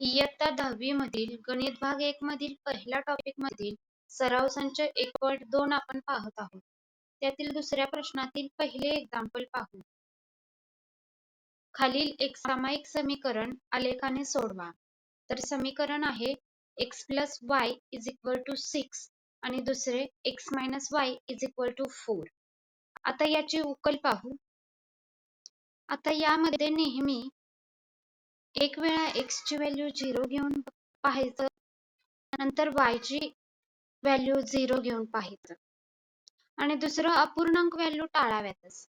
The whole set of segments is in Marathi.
इयत्ता दहावी मधील गणित भाग एक मधील पहिल्या टॉपिक मधील सराव संच एक पॉईंट दोन आपण पाहत आहोत. त्यातील दुसऱ्या प्रश्नातील पहिले एक्झाम्पल पाहू. खालील एक सामायिक समीकरण आलेखाने सोडवा. तर समीकरण आहे x plus y is equal to six आणि दुसरे x minus y is equal to four आता याची उकल पाहू. आता यामध्ये नेहमी एक वेळा x ची व्हॅल्यू झिरो घेऊन पाहायचं नंतर y ची व्हॅल्यू झिरो घेऊन पाहायचं. आणि दुसरं अपूर्णांक व्हॅल्यू टाळाव्यातच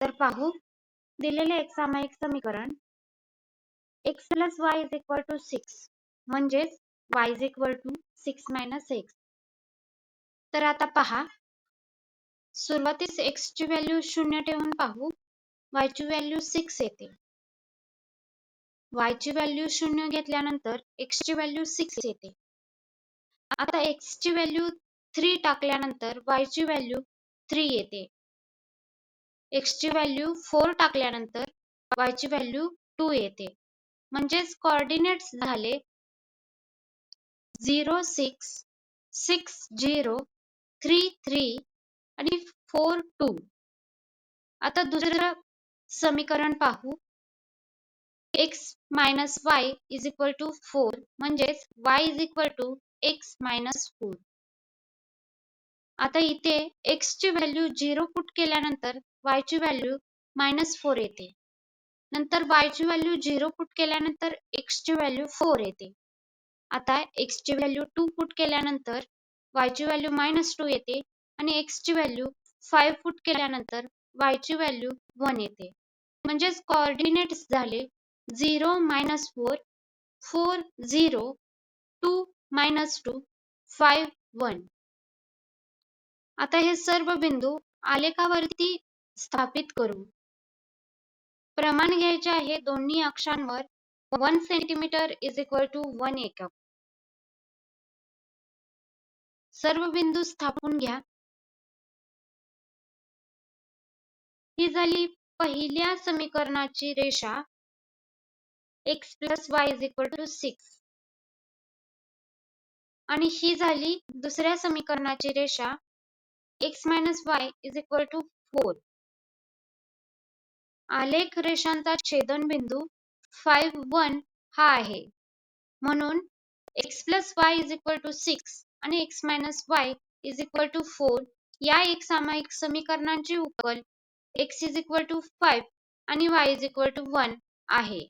तर पाहू दिलेले एक सामायिक समीकरण x plus y is equal to six म्हणजेच y is equal to six minus x तर आता पहा सुरुवातीस x ची व्हॅल्यू शून्य ठेवून पाहू y ची व्हॅल्यू सिक्स येते. Y ची व्हॅल्यू शून्य घेतल्यानंतर x ची व्हॅल्यू सिक्स येते. आता x ची व्हॅल्यू थ्री टाकल्यानंतर y ची व्हॅल्यू थ्री येते. x ची व्हॅल्यू फोर टाकल्यानंतर y ची व्हॅल्यू टू येते. म्हणजेच कॉर्डिनेट्स झाले zero six six zero three three आणि फोर टू आता दुसरं समीकरण पाहू. X minus y is equal to four म्हणजेच y is equal to x minus four आता इथे एक्स ची व्हॅल्यू झिरो पुट केल्यानंतर वाय ची व्हॅल्यू मायनस फोर येते. नंतर वाय ची व्हॅल्यू झिरो पुट केल्यानंतर एक्स ची व्हॅल्यू फोर येते. आता एक्स ची व्हॅल्यू टू पुट केल्यानंतर y ची व्हॅल्यू मायनस टू येते आणि एक्स ची व्हॅल्यू फाईव्ह पुट केल्यानंतर वाय ची व्हॅल्यू वन येते. म्हणजेच कोऑर्डिनेट्स झाले zero minus four four zero two minus two five one आता हे सर्व बिंदू आलेखावरती स्थापित करू. प्रमाण घ्यायचे आहे दोन्ही अक्षांवर. One centimetre is equal to one एकक. सर्व बिंदू स्थापून घ्या. ही झाली पहिल्या समीकरणाची रेषा. X plus y is equal to six. आणि ही झाली दुसऱ्या समीकरणाची रेषा. X minus y is equal to four. आलेख रेषांचा छेदनबिंदू फाईव्ह वन हा आहे. म्हणून x plus y is equal to six आणि x minus y is equal to four या एक सामायिक समीकरणांची उकल. X is equal to five आणि y is equal to one आहे.